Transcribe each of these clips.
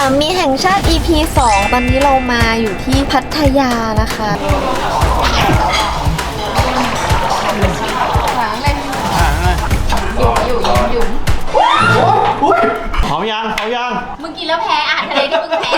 ามีแห่งชาติ EP 2 ตอนนี้เรามาอยู่ที่พัทยานะคะเขายังเขายัง มึงกินแล้วแพ้อาหารทะเลที่มึงแพ้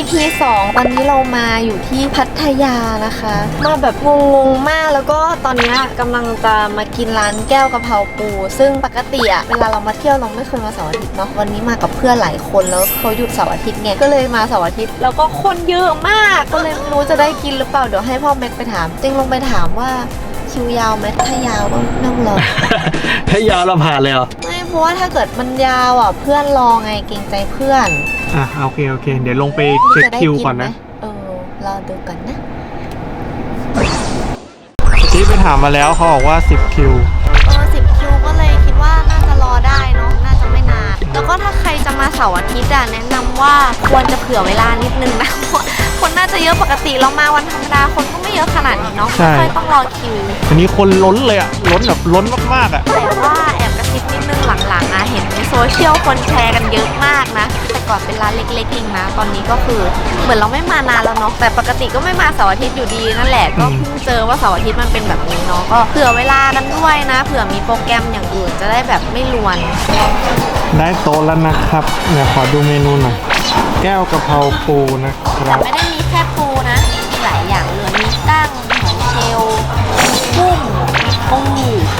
EP 2 ตอนนี้เรามาอยู่ที่พัทยานะคะ มาแบบงงๆมากแล้วก็ตอนนี้กำลังจะมากินร้านแก้วกะเพราปู ซึ่งปกติอะเวลาเรามาเที่ยวเราไม่เคยมาเสาร์อาทิตย์เนาะวันนี้มากับเพื่อนหลายคนแล้วเขาหยุดเสาร์อาทิตย์ไงก็เลยมาเสาร์อาทิตย์แล้วก็คนเยอะมากก็เลยไม่รู้จะได้กินหรือเปล่าเดี๋ยวให้พ่อแม็กไปถามจริงลงไปถามว่า คิวยาวไหมถ้ายาวก็ไม่ต้องรอให้ยาวเราผ่านเลยเหรอไม่เพราะว่าถ้าเกิดมันยาวอะเพื่อนรอไงเกรงใจเพื่อนอะโอเคโอเค เดี๋ยวลงไปเช็คจะได้คิวก่อนนะไหมเออรอดูก่อนนะที่ไปถามมาแล้วเขาบอกว่า 10 คิวเออสิบคิวก็เลยคิดว่าน่าจะรอได้เนาะน่าจะไม่นาน แล้วก็ถ้าใครจะมาเสาร์อาทิตย์อะแนะนำว่าควรจะเผื่อเวลานิดนึงนะเพราะ คนน่าจะเยอะปกติเรามาวันธรรมดาคนก็ไม่เยอะขนาดนี้เนาะใช่ ไม่ค่อยต้องรอคิว อันนี้คนล้นเลยอะล้นแบบล้นมากๆอะแต่ว่าแอบกระซิบนิดนึงหลังๆอะเห็นในโซเชียลคนแชร์กันเยอะมากนะ แต่ก่อนเป็นร้านเล็กๆเองนะ ตอนนี้ก็คือเหมือนเราไม่มานานแล้วเนาะแต่ปกติก็ไม่มาเสาร์อาทิตย์อยู่ดีนั่นแหละก็เพิ่งเจอว่าเสาร์อาทิตย์มันเป็นแบบนี้เนาะก็เผื่อเวลากันด้วยนะเผื่อมีโปรแกรมอย่างอื่นจะได้แบบไม่ลวนได้โต๊ะแล้วนะครับเดี๋ยวขอดูเมนูหน่อย แก้วกะเพราปูนะคแต่รับไม่ได้มีแค่ปูนะ มีหลายอย่างเลย มีกั้งมีหอยเชลล์มีกุ้งมีปู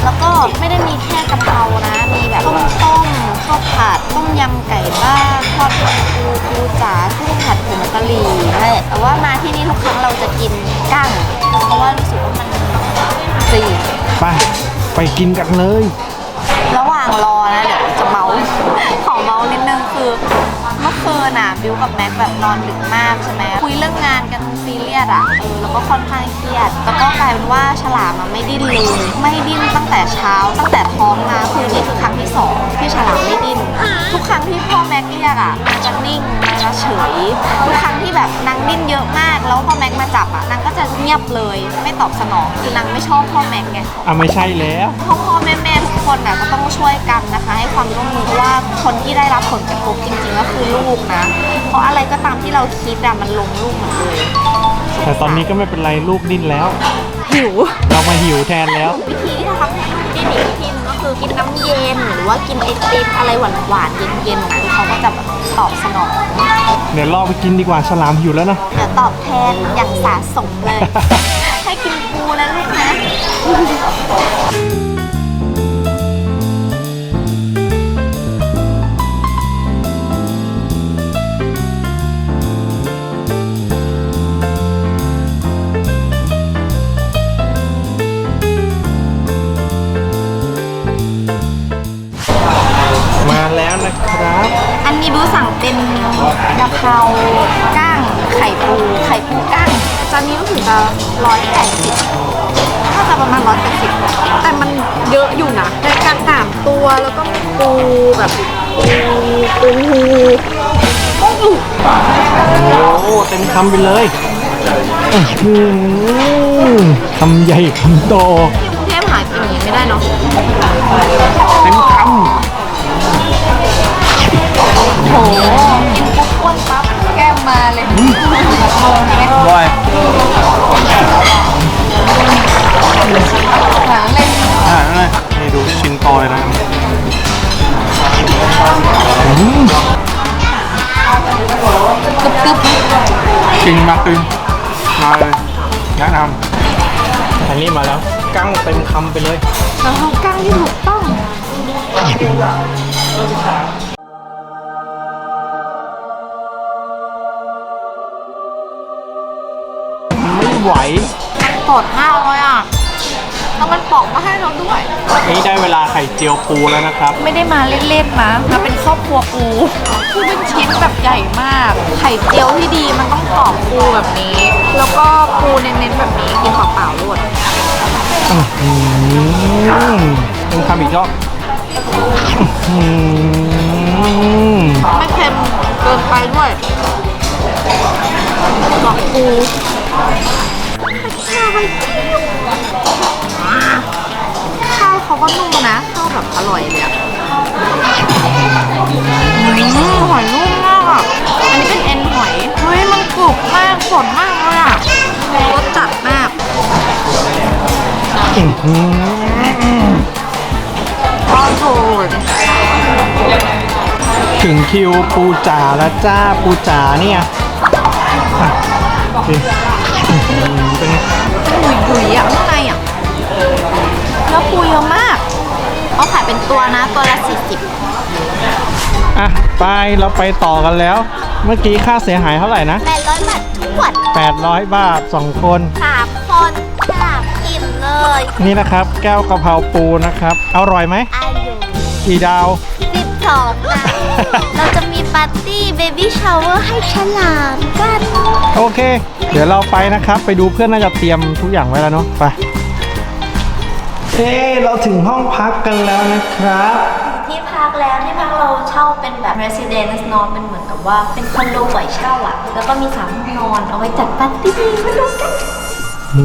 แล้วก็ไม่ได้มีแค่กะเพรานะ มีแบบต้มต้มข้าวผัด ต้มยำไก่บ้านทอดมันปูปูจ๋ากุ้งผัดผงกะหรี่นั่นแหละแต่ว่ามาที่นี่ทุกครั้งเราจะกินกั้ง เพราะว่ารู้สึกว่ามันจืดไป ไปกินกันเลย ขอเมานิดนึงคือเมื่อคืนน่ะบิวกับแม็กแบบนอนดึกมากใช่ไหมคุยเรื่องงานกันซีเรียสอะเออแล้วก็ค่อนข้างเครียดแล้วก็กลายเป็นว่าฉลามมันไม่ดิ้นเลยไม่ดิ้นตั้งแต่เช้า ตั้งแต่ท้องมาคือนี่คือครั้งที่สอง กเรียกอะมันจะนิ่งมันจะเฉย ทุกครั้งที่แบบนางดิ้นเยอะมาก แล้วพ่อแม็กมาจับอะนางก็จะเงียบเลย ไม่ตอบสนองคือนางไม่ชอบพ่อแม็กไงอะไม่ใช่แล้วพ่อพ่อแม่แม่ทุกคนนะก็ต้องช่วยกันนะคะ ให้ความร่วมมือเพราะว่าคนที่ได้รับผลกระทบจริงๆก็คือลูกนะ เพราะอะไรก็ตามที่เราคิดอะมันลงลูกหมดเลยแต่ตอนนี้ก็ไม่เป็นไรลูกดิ้นแล้ว หิว เรามาหิวแทนแล้ว วิธีที่จะทำให้ลูกดิ้นอีกวิธีหนึงก็ คือกินน้ำเย็นหรือว่ากินไอติมอะไรหวานๆเย็นๆนะเขาก็จะแบบตอบสนองเดี๋ยวรอไปกินดีกว่าฉลามหิวแล้วนะ เดี๋ยวตอบแทนอย่างสาสมเลย ให้กินปูนะลูกนะ เพราก้างไข่ปูไข่ปูก้างจานนี้รู้สึกจะร้อยแปดสิบน่าจะประมาณร้อยแปดสิบแต่มันเยอะอยู่นะในกลางสามตัวแล้วก็ปูแบบปูปูปูโอ้เต็มคำไปเลยอื้อหือคำใหญ่คำโตที่กรุงเทพหากินอย่างนี้ไม่ได้เนาะเต็มคำโหกินปุ๊บ อ้วนปั๊บแก้มมาเลยงงไหมำบอยหางเลยอ่าเลยนี่ดูชิ้นโตเลยนะอืมกึบกึบจริงมากจริงมาเลยแนะนำอันนี้มาแล้วกั้งเต็มคำไปเลย แล้วก้างที่ถูกต้อง ไม่ไหวสดมากเลยอะแล้วมันปอกมาให้เราด้วย นี่ได้เวลาไข่เจียวปูแล้วนะครับ ไม่ได้มาเล่นๆนะมาเป็นครอบครัวปูคือเป็นชิ้นแบบใหญ่มาก ไข่เจียวที่ดีมันต้องกรอบปูแบบนี้ แล้วก็ปูเน้นๆแบบาวโลดอืมต้องทำอีกรอบอืมไม่เค็มเกินไปด้วยดอกปูข้าว ไข่เจียวข้าวเขาก็นุ่มนะข้าวแบบอร่อยเลยอะอืมหอยนุ่มมากอะอันนี้เป็นเอ็นหอย เฮ้ยมันกรุบมากสดมากเลยอะรสจัดมากอื้อหืออ้าวโถถึงคิวปูจ๋าแล้วจ้าปูจ๋าเนี่ยอะโอเคอื้อหือเป็นไงยุยๆอะข้างในอะเนื้อปูเยอะมากเขาขายเป็นตัวนะ ตัวละสี่สิบอะไปเราไปต่อกันแล้ว เมื่อกี้ค่าเสียหายเท่าไหร่นะแปดร้อยบาททุกวัน800 บาท 2 คน สามคนสามอิ่มเลยนี่นะครับ แก้วกะเพราปูนะครับ อร่อยไหม อายุกี่ดาว สิบสองนะเราจะมีปาร์ตี้เบบี้ชาวเวอร์ให้ฉลามกัน โอเค เดี๋ยวเราไปนะครับ ไปดูเพื่อนน่าจะเตรียมทุกอย่างไว้แล้วเนาะไปเอ้เราถึงห้องพักกันแล้วนะครับ ที่พักแล้วที่พักเราเช่าเป็นแบบ residence นอนเป็นเหมือนกับว่า เป็นคอนโดปล่อยเช่าอะแล้วก็มีสามห้องนอนเอาไว้จัดปาร์ตี้มาดูกันอื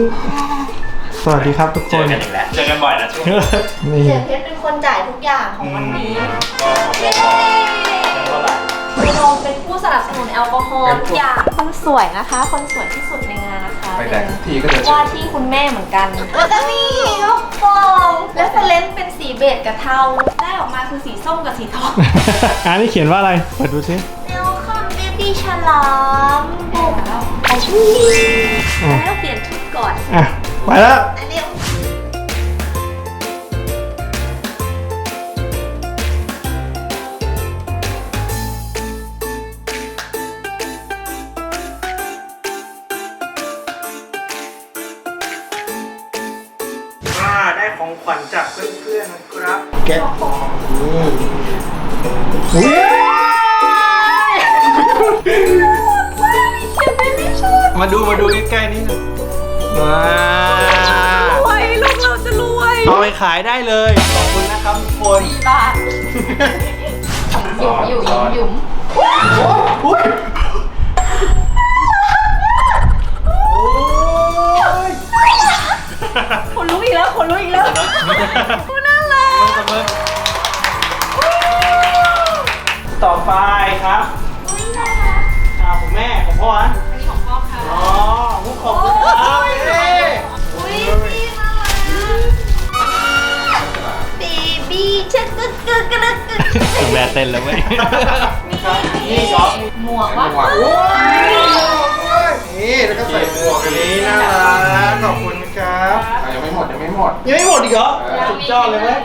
มสวัสดีครับทุกคนเจอกันอีกแล้ว เจอกันบ่อยนะช่วงนี้ นี่เสียเพชรเป็น คนจ่ายทุกอย่างของวันนี้ก็เท่าไหร่ คุณโรมเป็นผู้สนับสนุนแอลกอฮอล์ทุกอย่างคนสวยนะคะ คนสวยที่สุดในงานนะคะไปแต่ทุกทีก็จะว่าที่คุณแม่เหมือนกันแล้วก็มีลูกโป่งและสเลนเป็นสีเบจกับเทาได้ออกมาคือสีส้มกับสีทอง อันนี้เขียนว่าอะไรเปิดดูสิเวลคัมเบบี้ฉลามบุกอาชีแล้วเปลี่ยนชุดก่อน อะไปแล้ว มาดูมาดูใกล้ๆนี่หน่อยว้ารวยลูกเราจะรวยเอาไปขายได้เลยขอบคุณนะครับทุกคนบาทหยุ่มหยุ่มหยุ่มอุ๊ยโอ้ยคนรู้อีกแล้วคนรู้อีกแล้ว ครับอ่าของแม่ของพ่อนะของพ่อค่ะอ๋อมุกขอบคุณครับเย้อุ้ยพี่น่ารักบีบีชักกึกกึกกึกกึกคุณแม่เต้นแล้วเว้ยนี่เหรอหมวกวะโอ้ยนี่แล้วก็ใส่หมวกอันนี้น่ารักขอบคุณครับยังไม่หมดยังไม่หมดยังไม่หมดอีกเหรอสุดยอดเลยเว้ย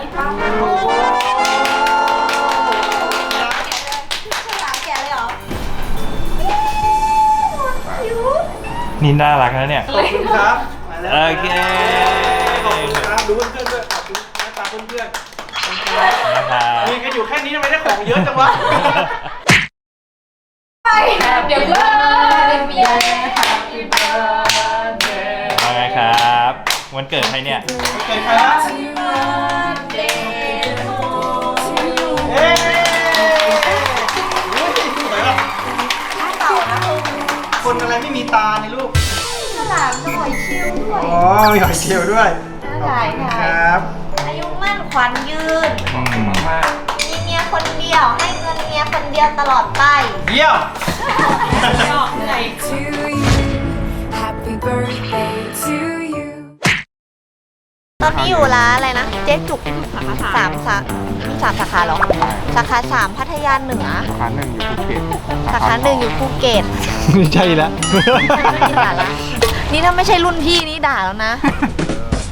นี่น่ารักนะเนี่ย ขอบคุณครับมาแล้วโอเค ขอบคุณครับดูเพื่อนๆด้วยขอบคุณหน้าตาเพื่อนๆนะครับมีกันอยู่แค่นี้ทำไมได้ของเยอะจังวะ เดี๋ยวเลิกเบียร์ว่าไงครับ วันเกิดใครเนี่ยเกิดใครล อ๋อมีหอยเชลล์ด้วยขอบคุณครับ อายุมั่นขวัญยืนอืมมีเมียคนเดียวให้เงินเมียคนเดียวตลอดไปเยี่ยม to you. Happy birthday to you. ตอนนี้อยู่ร้านอะไรนะ เจ๊จุกสามสามีสามสาขาเหรอ สาขาสามพัทยาเหนือ สาขาหนึ่งอยู่ภูเก็ตสาขาหนึ่งอยู่ภูเก็ต ไม่ใช่แล้วนี่ด่าละ นี่ถ้าไม่ใช่รุ่นพี่นี่ด่าแล้วนะ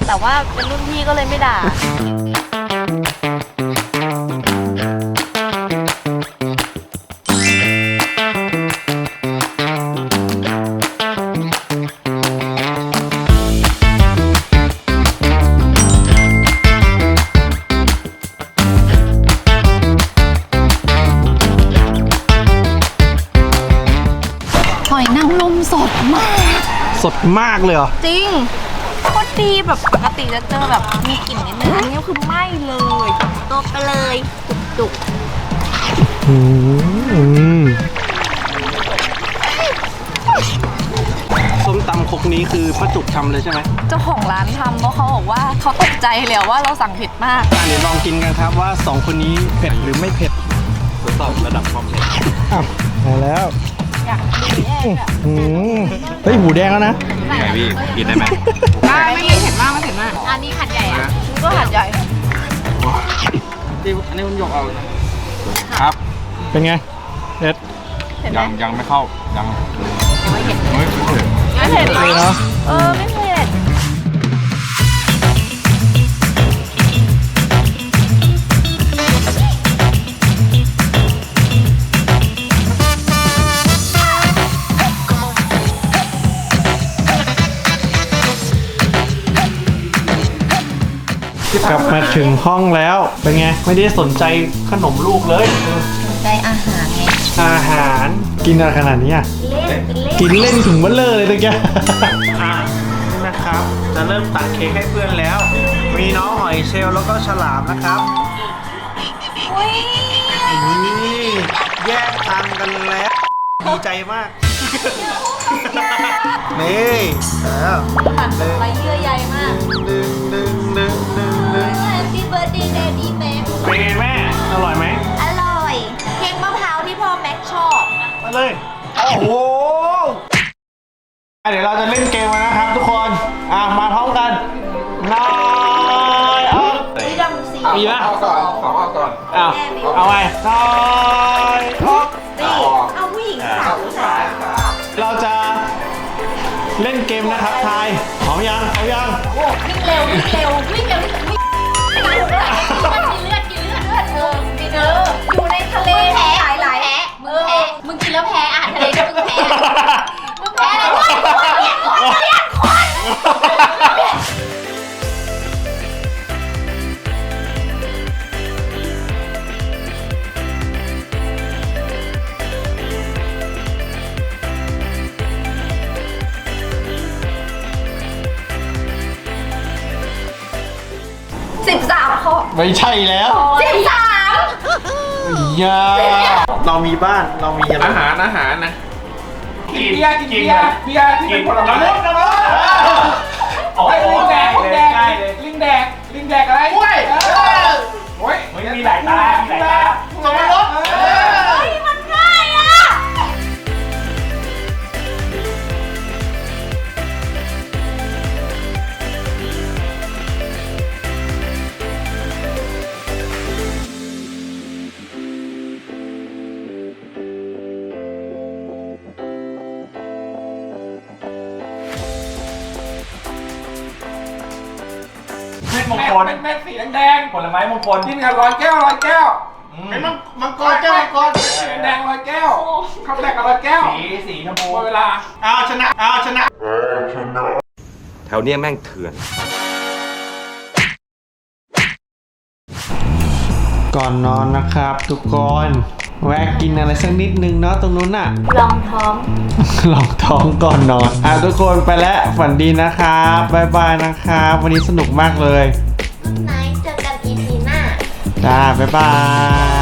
แต่ว่าเป็นรุ่นพี่ก็เลยไม่ด่าากเลยเหรอ จริงโคตรดีแบบปกติจะเจอแบบมีกลิ่นนิดนึงอันนี้คือไม่เลยตบไปเลยจุกอืมส้มตำครกนี้คือป้าจุกทำเลยใช่ไหมๆเจ้าของร้านทำเพราะเขาบอกว่าเขาตกใจเลยว่าเราสั่งผิดมากอะเดี๋ยวลองกินกันครับว่าสองคนนี้เผ็ดหรือไม่เผ็ดทดสอบระดับความเผ็ดอ้าวมาแล้ว อยากดูแย่อะอืมเฮ้ยหมูแดงแล้วนะ ไงพี่กินได้ไหมได้ไม่เผ็ดมากไม่เผ็ดมากอันนี้ขัดใหญ่อะมันก็หัดใหญ่อันนี้คุณหยกเอาครับเป็นไงเผ็ดเผ็ดไหมยังยังไม่เข้ายังยังไม่เผ็ดเฮ้ยไม่เผ็ดไม่เผ็ดเลยเนาะเออไม่เผ็ด ถึงห้องแล้ว เป็นไง ไม่ได้สนใจขนมลูกเลยใจอาหารไงอาหารกินอะไรขนาดนี้อะเล่นเป็นเล่นกินเล่นถึงเบลเลอร์เลยตะกี้อะนี่นะครับ จะเริ่มตัดเค้กให้เพื่อนแล้ว มีน้องหอยเชลล์แล้วก็ฉลามนะครับอุ้ยนี่แยกทางกันแล้วดีใจมาก นี่แล้วไปเยื่อใยมาก ดึงดึงดึงดึง ดึง Happy birthday Daddy Mac เป็นไงแม่ อร่อยไหมอร่อยเค้กมะพร้าวที่พ่อแม็กชอบ มาเลย โอ้โหอะเดี๋ยวเราจะเล่นเกมกันนะครับทุกคน อะมาพร้อมกันนายออกวิดำสีมีปะ เอาก่อนขอเอาก่อนอ้าวเอาไงนายออก นี่เอาผู้หญิงสาวผู้ชายเราจะเล่นเกมนะครับทายพร้อมยังพร้อมยัง วิ่งเร็ววิ่งเร็ววิ่งเร็ววิ่งวิ่ง กินแล้วแพ้อาหารทะเลก็มึงแพ้มึงแพ้อะไรวะเรียกคนเรียกคนสิบสามข้อไม่ใช่แล้วสิบสาม อย่า เรามีบ้านเรามีอะไรอาหารอาหารนะกินเบียร์กินเบียร์เบียร์ที่เป็นผลไม้กระโดดโอ้ยลิงแดงลิงแดงลิงแดงลิงแดงอะไรกล้วยโอ้ยมีหลายตามีหลายตาสับปะรด คล เป็นเม็ดสีแดงผลไม้มงคล ๆกินกับร้อยแก้วร้อยแก้วเป็นมังมังกรแก้วมังกรสีแดงร้อยแก้วข้าวแรกกับร้อยแก้วสีสีชมพูหมดเวลาเอาชนะเอาชนะ แถวเนี้ยแม่งเถื่อน ก่อนนอนนะครับ ทุกคน แวะกินอะไรสักนิดนึงเนาะตรงนู้นน่ะลองท้อง ลองท้องก่อนนอนอะทุกคนไปแล้วฝันดีนะครับ บ๊ายบายนะครับ วันนี้สนุกมากเลย น้องไม้เจอกัน EP หน้า จ้าบ๊ายบาย